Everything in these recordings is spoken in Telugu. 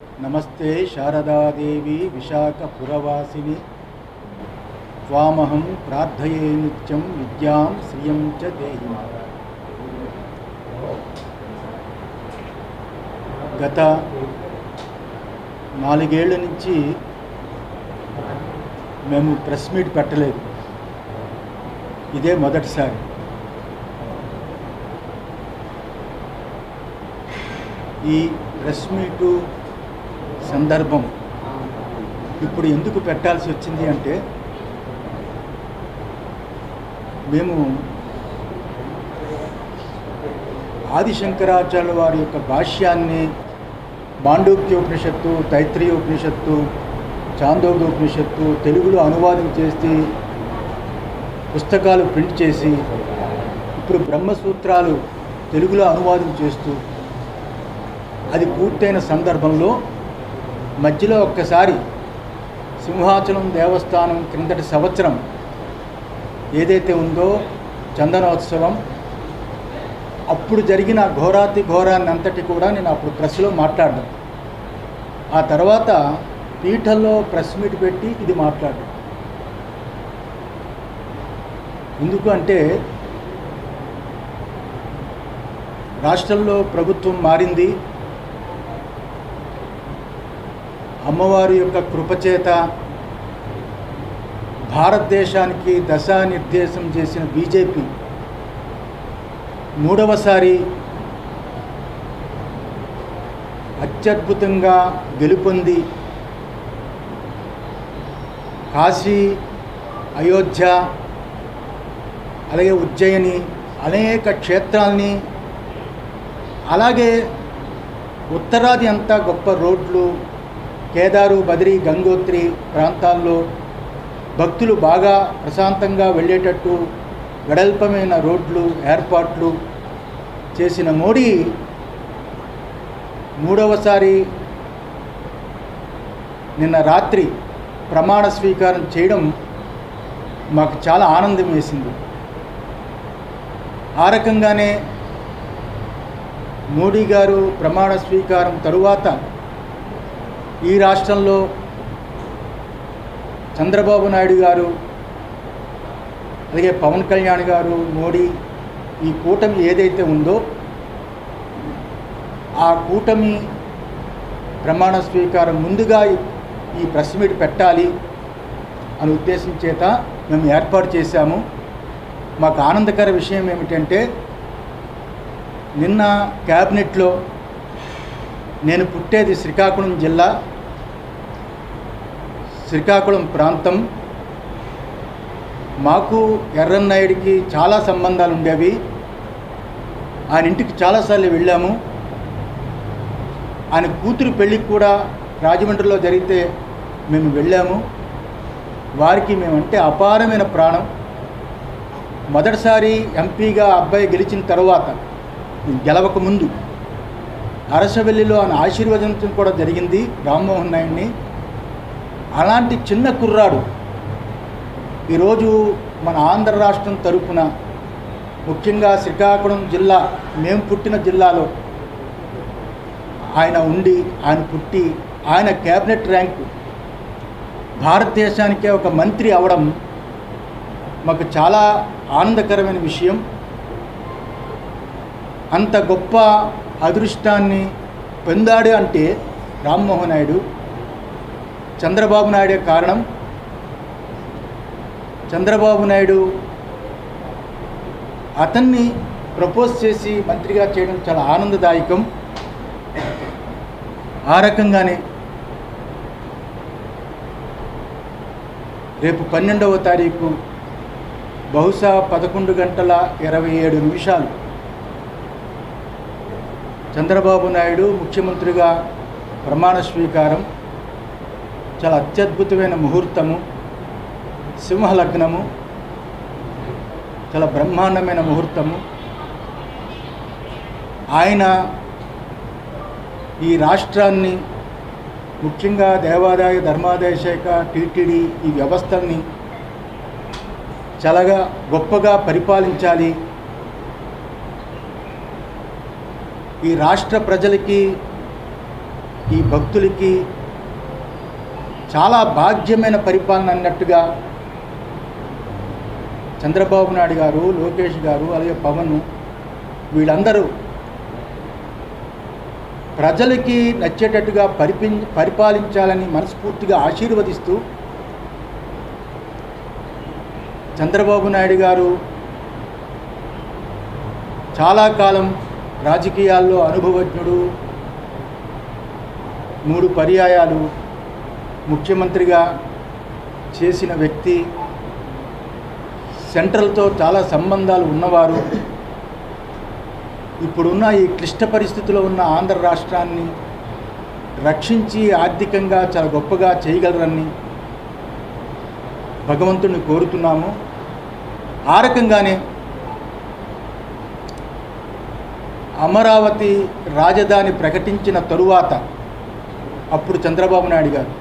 నమస్తే శారదాదేవి విశాఖపురవాసిని. త్వామహం ప్రార్థయే నిత్యం విద్యాం శ్రియం చ దేహి గత నాలుగేళ్ళ నుంచి మేము ప్రెస్ మీట్ పెట్టలేదు. ఇదే మొదటిసారి. ఈ ప్రెస్ మీటు సందర్భం. ఇప్పుడు ఎందుకు పెట్టాల్సి వచ్చింది అంటే మేము ఆదిశంకరాచార్యుల వారి యొక్క భాష్యాన్ని మాండూక్యోపనిషత్తు తైత్రీయోపనిషత్తు చాందోగ్యోపనిషత్తు తెలుగులో అనువాదం చేసి పుస్తకాలు ప్రింట్ చేసి ఇప్పుడు బ్రహ్మసూత్రాలు తెలుగులో అనువాదం చేస్తూ అది పూర్తయిన సందర్భంలో మధ్యలో ఒక్కసారి సింహాచలం దేవస్థానం క్రిందటి సంవత్సరం ఏదైతే ఉందో చందనోత్సవం అప్పుడు జరిగిన ఘోరాతి ఘోరాన్ని అంతటి కూడా నేను అప్పుడు ప్రెస్లో మాట్లాడడం ఆ తర్వాత పీఠల్లో ప్రెస్ మీట్ పెట్టి ఇది మాట్లాడాను. ఎందుకు అంటే రాష్ట్రంలో ప్రభుత్వం మారింది అమ్మవారి యొక్క కృపచేత భారతదేశానికి దశానిర్దేశం చేసిన బీజేపీ మూడవసారి అత్యద్భుతంగా గెలుపొంది కాశీ అయోధ్య అలాగే ఉజ్జయిని అనేక క్షేత్రాలని అలాగే ఉత్తరాది అంతా గొప్ప రోడ్లు కేదారు బద్రి గంగోత్రి ప్రాంతాల్లో భక్తులు బాగా ప్రశాంతంగా వెళ్ళేటట్టు వెడల్పమైన రోడ్లు ఏర్పాట్లు చేసిన మోడీ మూడవసారి నిన్న రాత్రి ప్రమాణ స్వీకారం చేయడం మాకు చాలా ఆనందం వేసింది. ఆ రకంగానే మోడీ గారు ప్రమాణ స్వీకారం తరువాత ఈ రాష్ట్రంలో చంద్రబాబు నాయుడు గారు అలాగే పవన్ కళ్యాణ్ గారు మోడీ ఈ కూటమి ఏదైతే ఉందో ఆ కూటమి ప్రమాణ స్వీకారం ముందుగా ఈ ప్రెస్ మీట్ పెట్టాలి అని ఉద్దేశం చేత మేము ఏర్పాటు చేశాము. మాకు ఆనందకర విషయం ఏమిటంటే నిన్న క్యాబినెట్లో నేను పుట్టేది శ్రీకాకుళం జిల్లా. శ్రీకాకుళం ప్రాంతం. మాకు ఎర్రన్నాయుడికి చాలా సంబంధాలు ఉండేవి. ఆయన ఇంటికి చాలాసార్లు వెళ్ళాము. ఆయన కూతురు పెళ్ళికి కూడా రాజమండ్రిలో జరిగితే మేము వెళ్ళాము. వారికి మేమంటే అపారమైన ప్రాణం. మొదటిసారి ఎంపీగా అబ్బాయి గెలిచిన తర్వాత గెలవక ముందు అరసవెల్లిలో ఆయన ఆశీర్వదించడం కూడా జరిగింది రామ్మోహన్ నాయుడిని. అలాంటి చిన్న కుర్రాడు. ఈరోజు మన ఆంధ్ర రాష్ట్రం తరపున ముఖ్యంగా శ్రీకాకుళం జిల్లా మేము పుట్టిన జిల్లాలో ఆయన ఉండి ఆయన పుట్టి ఆయన క్యాబినెట్ ర్యాంకు భారతదేశానికే ఒక మంత్రి అవడం మాకు చాలా ఆనందకరమైన విషయం. అంత గొప్ప అదృష్టాన్ని పొందాడు అంటే రామ్మోహన్ నాయుడు. చంద్రబాబు నాయుడు కారణం. చంద్రబాబు నాయుడు అతన్ని ప్రపోజ్ చేసి మంత్రిగా చేయడం చాలా ఆనందదాయకం. ఆ రకంగానే రేపు పన్నెండవ తారీఖు బహుశా పదకొండు గంటల ఇరవై ఏడు నిమిషాలు చంద్రబాబు నాయుడు ముఖ్యమంత్రిగా ప్రమాణ స్వీకారం చాలా అత్యద్భుతమైన ముహూర్తము సింహలగ్నము చాలా బ్రహ్మాండమైన ముహూర్తము. ఆయన ఈ రాష్ట్రాన్ని ముఖ్యంగా దేవాదాయ ధర్మాదాయ శాఖ టీటీడీ ఈ వ్యవస్థల్ని చాలాగా గొప్పగా పరిపాలించాలి. ఈ రాష్ట్ర ప్రజలకి ఈ భక్తులకి చాలా భాగ్యమైన పరిపాలన అన్నట్టుగా చంద్రబాబు నాయుడు గారు లోకేష్ గారు అలాగే పవన్ వీళ్ళందరూ ప్రజలకి నచ్చేటట్టుగా పరిపి పరిపాలించాలని మనస్ఫూర్తిగా ఆశీర్వదిస్తూ చంద్రబాబు నాయుడు గారు చాలా కాలం రాజకీయాల్లో అనుభవజ్ఞుడు మూడు పర్యాయాలు ముఖ్యమంత్రిగా చేసిన వ్యక్తి సెంట్రల్తో చాలా సంబంధాలు ఉన్నవారు ఇప్పుడున్న ఈ క్లిష్ట పరిస్థితిలో ఉన్న ఆంధ్ర రాష్ట్రాన్ని రక్షించి ఆర్థికంగా చాలా గొప్పగా చేయగలరని భగవంతుని కోరుతున్నాము. ఆ రకంగానే అమరావతి రాజధాని ప్రకటించిన తరువాత అప్పుడు చంద్రబాబు నాయుడు గారు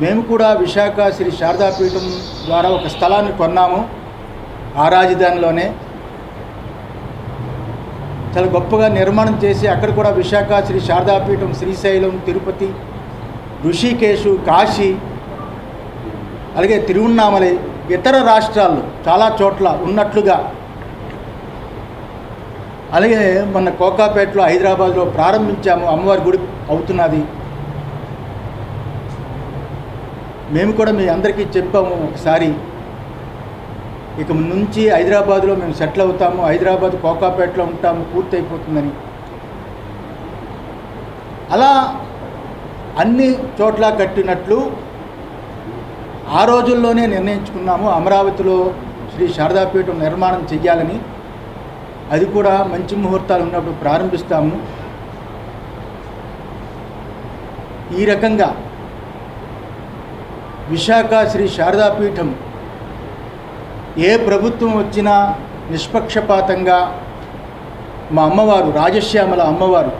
మేము కూడా విశాఖ శ్రీ శారదాపీఠం ద్వారా ఒక స్థలాన్ని కొన్నాము. ఆ రాజధానిలోనే. చాలా గొప్పగా నిర్మాణం చేసి అక్కడ కూడా విశాఖ శ్రీ శారదాపీఠం శ్రీశైలం తిరుపతి ఋషికేశు కాశీ అలాగే తిరువన్నామలై ఇతర రాష్ట్రాల్లో చాలా చోట్ల ఉన్నట్లుగా. అలాగే మొన్న కోకాపేటలో హైదరాబాద్లో ప్రారంభించాము. అమ్మవారి గుడి అవుతున్నది. మేము కూడా మీ అందరికీ చెప్పాము ఒకసారి. ఇక నుంచి హైదరాబాద్లో మేము సెటిల్ అవుతాము హైదరాబాద్ కోకాపేటలో ఉంటాము పూర్తి అయిపోతుందని అలా అన్ని చోట్ల కట్టినట్లు ఆ రోజుల్లోనే నిర్ణయించుకున్నాము. అమరావతిలో శ్రీ శారదాపీఠం నిర్మాణం చెయ్యాలని. అది కూడా మంచి ముహూర్తాలు ఉన్నప్పుడు ప్రారంభిస్తాము. ఈ రకంగా విశాఖ శ్రీ శారదాపీఠం ఏ ప్రభుత్వం వచ్చినా నిష్పక్షపాతంగా మా అమ్మవారు రాజశ్యామల అమ్మవారు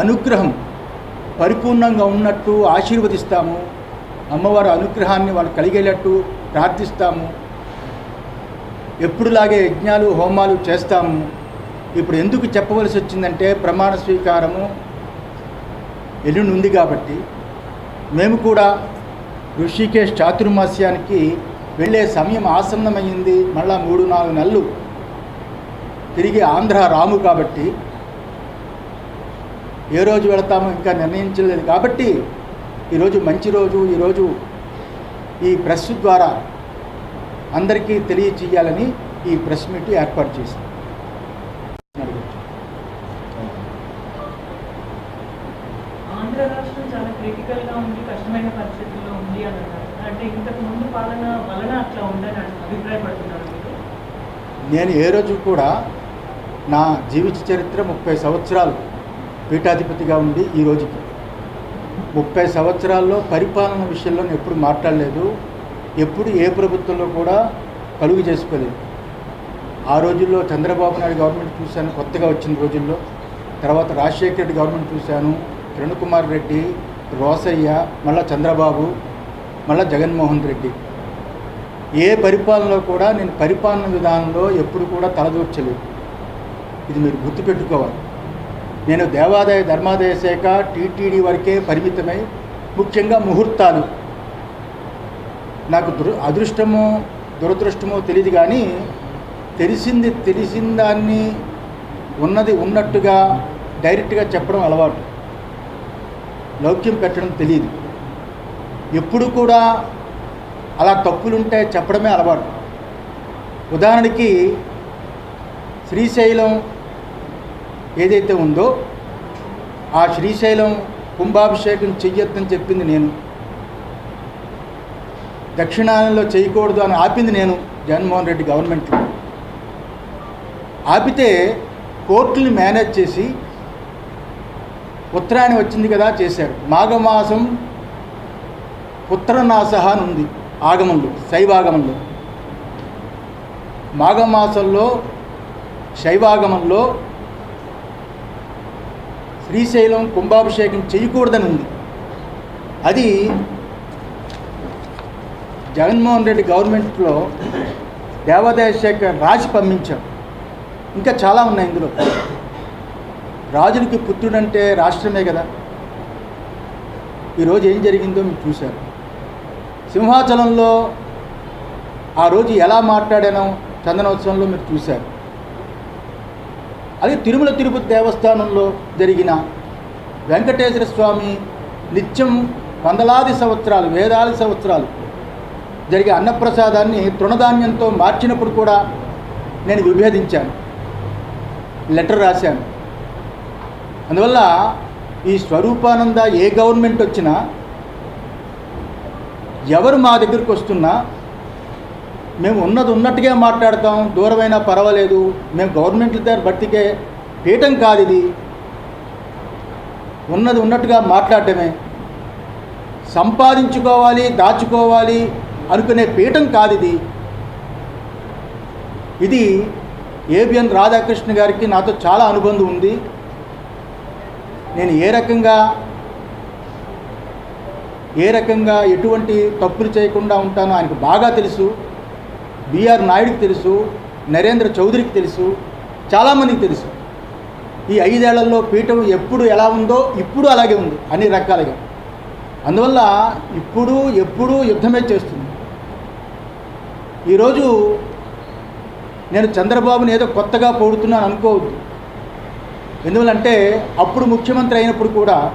అనుగ్రహం పరిపూర్ణంగా ఉన్నట్టు ఆశీర్వదిస్తాము. అమ్మవారి అనుగ్రహాన్ని వాళ్ళు కలిగేటట్టు ప్రార్థిస్తాము. ఎప్పుడులాగే యజ్ఞాలు హోమాలు చేస్తాము. ఇప్పుడు ఎందుకు చెప్పవలసి వచ్చిందంటే ప్రమాణ స్వీకారము ఎల్లుండి ఉంది కాబట్టి. మేము కూడా ఋషికేష్ చాతుర్మాస్యానికి వెళ్ళే సమయం ఆసన్నమైంది. మళ్ళా మూడు నాలుగు నెలలు తిరిగి ఆంధ్ర రాము కాబట్టి ఏ రోజు వెళతామో ఇంకా నిర్ణయించలేదు కాబట్టి ఈరోజు మంచి రోజు ఈరోజు ఈ ప్రెస్ ద్వారా అందరికీ తెలియచేయాలని ఈ ప్రెస్ మీట్ ఏర్పాటు చేసింది ఆంధ్ర రాష్ట్రం చాలా క్రిటికల్గా ఉంది కష్టమైన పరిస్థితుల్లో ఉంది అని అన్నారు అంటే ఇంతకు ముందు పాలన వలన అట్లా ఉందని అన్- అభిప్రాయపడుతున్నారు మీరు నేను ఏ రోజు కూడా నా జీవిత చరిత్ర ముప్పై సంవత్సరాలు పీఠాధిపతిగా ఉండి ఈ రోజుకి. ముప్పై సంవత్సరాల్లో పరిపాలన విషయంలో నేను ఎప్పుడు మాట్లాడలేదు. ఎప్పుడు ఏ ప్రభుత్వంలో కూడా కలుగు చేసుకోలేదు. ఆ రోజుల్లో చంద్రబాబు నాయుడు గవర్నమెంట్ చూశాను కొత్తగా వచ్చిన రోజుల్లో. తర్వాత రాజశేఖర రెడ్డి గవర్నమెంట్ చూశాను కిరణ్ కుమార్ రెడ్డి రోసయ్య మళ్ళా చంద్రబాబు మళ్ళా జగన్మోహన్ రెడ్డి. ఏ పరిపాలనలో కూడా నేను పరిపాలన విధానంలో ఎప్పుడు కూడా తలదూర్చలేదు. ఇది మీరు గుర్తుపెట్టుకోవాలి. నేను దేవాదాయ ధర్మాదాయ శాఖ టీటీడీ వరకే పరిమితమై ముఖ్యంగా ముహూర్తాలు. నాకు దుర్ అదృష్టమో దురదృష్టమో తెలియదు కానీ తెలిసింది తెలిసిన దాన్ని ఉన్నది ఉన్నట్టుగా డైరెక్ట్గా చెప్పడం అలవాటు. లౌక్యం పెట్టడం తెలియదు ఎప్పుడు కూడా అలా తప్పులుంటే చెప్పడమే అలవాటు. ఉదాహరణకి శ్రీశైలం ఏదైతే ఉందో ఆ శ్రీశైలం కుంభాభిషేకం చెయ్యొద్దని చెప్పింది నేను. దక్షిణాయనంలో చేయకూడదు అని ఆపింది నేను జగన్మోహన్ రెడ్డి గవర్నమెంట్లో. ఆపితే కోర్టుని మేనేజ్ చేసి ఉత్తరాయణం వచ్చింది కదా చేశారు. మాఘమాసం పుత్రనాశ అని ఉంది. ఆగమంలో శైవాగమంలో మాఘమాసంలో శైవాగమంలో శ్రీశైలం కుంభాభిషేకం చేయకూడదని ఉంది అది జగన్మోహన్ రెడ్డి గవర్నమెంట్లో దేవాదాయ శాఖ రాసి పంపించాం ఇంకా చాలా ఉన్నాయి ఇందులో. రాజులకి పుత్రుడంటే రాష్ట్రమే కదా. ఈరోజు ఏం జరిగిందో మీరు చూశారు. సింహాచలంలో ఆ రోజు ఎలా మాట్లాడానో చందనోత్సవంలో మీరు చూశారు. అది తిరుమల తిరుపతి దేవస్థానంలో జరిగిన వెంకటేశ్వర స్వామి నిత్యం వందలాది సంవత్సరాలు వేలాది సంవత్సరాలు జరిగే అన్నప్రసాదాన్ని తృణధాన్యంతో మార్చినప్పుడు కూడా నేను విభేదించాను. లెటర్ రాశాను. అందువల్ల ఈ స్వరూపానంద ఏ గవర్నమెంట్ వచ్చినా ఎవరు మా దగ్గరికి వస్తున్నా మేము ఉన్నది ఉన్నట్టుగా మాట్లాడతాం దూరమైనా పర్వాలేదు మేము గవర్నమెంట్ల దగ్గర బట్టికే పీఠం కాదు ఇది. ఉన్నది ఉన్నట్టుగా మాట్లాడటమే. సంపాదించుకోవాలి దాచుకోవాలి అనుకునే పీఠం కాదు ఇది. ఇది ఏబిఎన్ రాధాకృష్ణ గారికి నాతో చాలా అనుబంధం ఉంది. నేను ఏ రకంగా ఏ రకంగా ఎటువంటి తప్పులు చేయకుండా ఉంటానో ఆయనకు బాగా తెలుసు బిఆర్ నాయుడికి తెలుసు నరేంద్ర చౌదరికి తెలుసు చాలామందికి తెలుసు. ఈ ఐదేళ్ళలో పీఠం ఎప్పుడు ఎలా ఉందో ఇప్పుడు అలాగే ఉంది అన్ని రకాలుగా. అందువల్ల ఇప్పుడు ఎప్పుడు యుద్ధమే చేస్తుంది. ఈరోజు నేను చంద్రబాబుని ఏదో కొత్తగా పొగుడుతున్నాను అనుకోవద్దు. ఎందువల్లంటే అప్పుడు ముఖ్యమంత్రి అయినప్పుడు కూడా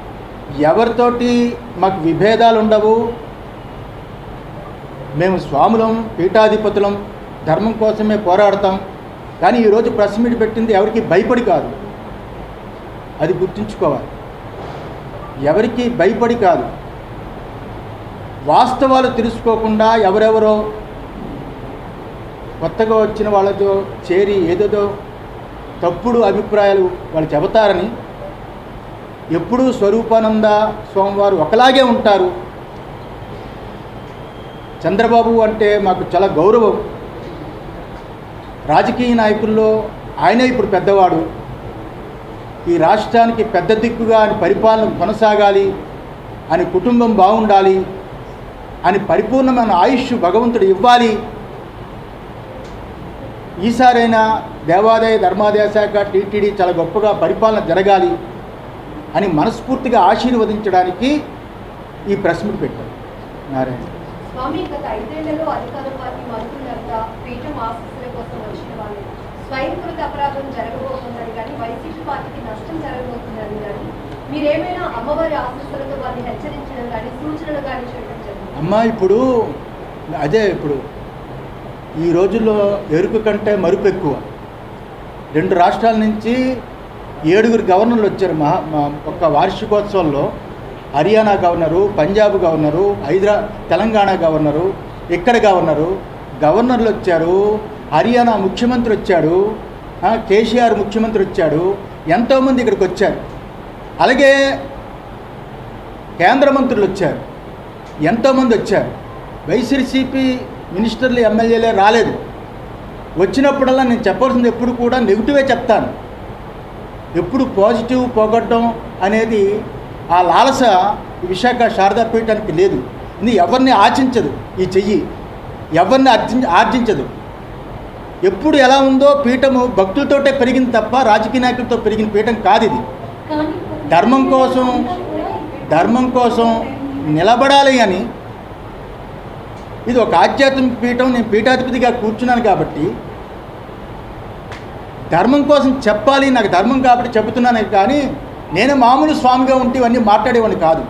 ఎవరితోటి మాకు విభేదాలు ఉండవు. మేము స్వాములం పీఠాధిపతులం ధర్మం కోసమే పోరాడతాం. కానీ ఈరోజు ప్రెస్ మీట్ పెట్టింది ఎవరికి భయపడి కాదు. అది గుర్తుంచుకోవాలి. ఎవరికి భయపడి కాదు. వాస్తవాలు తెలుసుకోకుండా ఎవరెవరో కొత్తగా వచ్చిన వాళ్ళతో చేరి ఏదేదో తప్పుడు అభిప్రాయాలు వాళ్ళు చెబుతారని ఎప్పుడూ స్వరూపానంద స్వామివారు ఒకలాగే ఉంటారు. చంద్రబాబు అంటే మాకు చాలా గౌరవం. రాజకీయ నాయకుల్లో ఆయనే ఇప్పుడు పెద్దవాడు. ఈ రాష్ట్రానికి పెద్ద దిక్కుగా అని పరిపాలన కొనసాగాలి అని కుటుంబం బాగుండాలి అని పరిపూర్ణమైన ఆయుష్ భగవంతుడు ఇవ్వాలి. ఈసారైనా దేవాదాయ ధర్మాదాయ శాఖ టీటీడీ చాలా గొప్పగా పరిపాలన జరగాలి. అని మనస్ఫూర్తిగా ఆశీర్వదించడానికి ఈ ప్రెస్ మీట్ పెట్టారు. నారాయణ. స్వామి గత ఐదేళ్ళలో అధికార పార్టీ మంత్రులంతా పీఠం ఆశీస్సుల కోసం వచ్చిన వాళ్ళు. స్వయంకృత అపరాధం జరగబోతుందని కానీ వైసీపీ పార్టీకి నష్టం జరగబోతుందని కానీ మీరేమైనా అమ్మవారి ఆశీస్సులతో వారిని హెచ్చరించడం కానీ సూచనలు కానీ చేయడం జరిగింది? అమ్మ ఇప్పుడు అదే ఇప్పుడు ఈ రోజుల్లో ఎరుకు కంటే మరుపు ఎక్కువ. రెండు రాష్ట్రాల నుంచి ఏడుగురు గవర్నర్లు వచ్చారు. మహా మా ఒక్క వార్షికోత్సవంలో హర్యానా గవర్నరు పంజాబ్ గవర్నరు హైదరా తెలంగాణ గవర్నరు ఇక్కడ గవర్నరు గవర్నర్లు వచ్చారు. హర్యానా ముఖ్యమంత్రి వచ్చాడు. కేసీఆర్ ముఖ్యమంత్రి వచ్చాడు. ఎంతోమంది ఇక్కడికి వచ్చారు. అలాగే కేంద్ర మంత్రులు వచ్చారు. ఎంతోమంది వచ్చారు. వైసీపీ మినిస్టర్లు ఎమ్మెల్యేలే రాలేదు. వచ్చినప్పుడల్లా నేను చెప్పాల్సింది ఎప్పుడు కూడా నెగిటివే చెప్తాను. ఎప్పుడు పాజిటివ్ పోగొట్టడం అనేది ఆ లాలస విశాఖ శారదాపీఠానికి లేదు. ఇది ఎవరిని ఆచించదు ఈ చెయ్యి. ఎవరిని ఆర్జి ఆర్జించదు. ఎప్పుడు ఎలా ఉందో పీఠము భక్తులతోటే పెరిగింది తప్ప రాజకీయ నాయకులతో పెరిగిన పీఠం కాదు ఇది. ధర్మం కోసం ధర్మం కోసం నిలబడాలి అని ఇది ఒక ఆధ్యాత్మిక పీఠం. నేను పీఠాధిపతిగా కూర్చున్నాను కాబట్టి ధర్మం కోసం చెప్పాలి నాకు ధర్మం కాబట్టి చెబుతున్నాను కానీ నేను మామూలు స్వామిగా ఉంటే ఇవన్నీ మాట్లాడేవాడిని కాదు.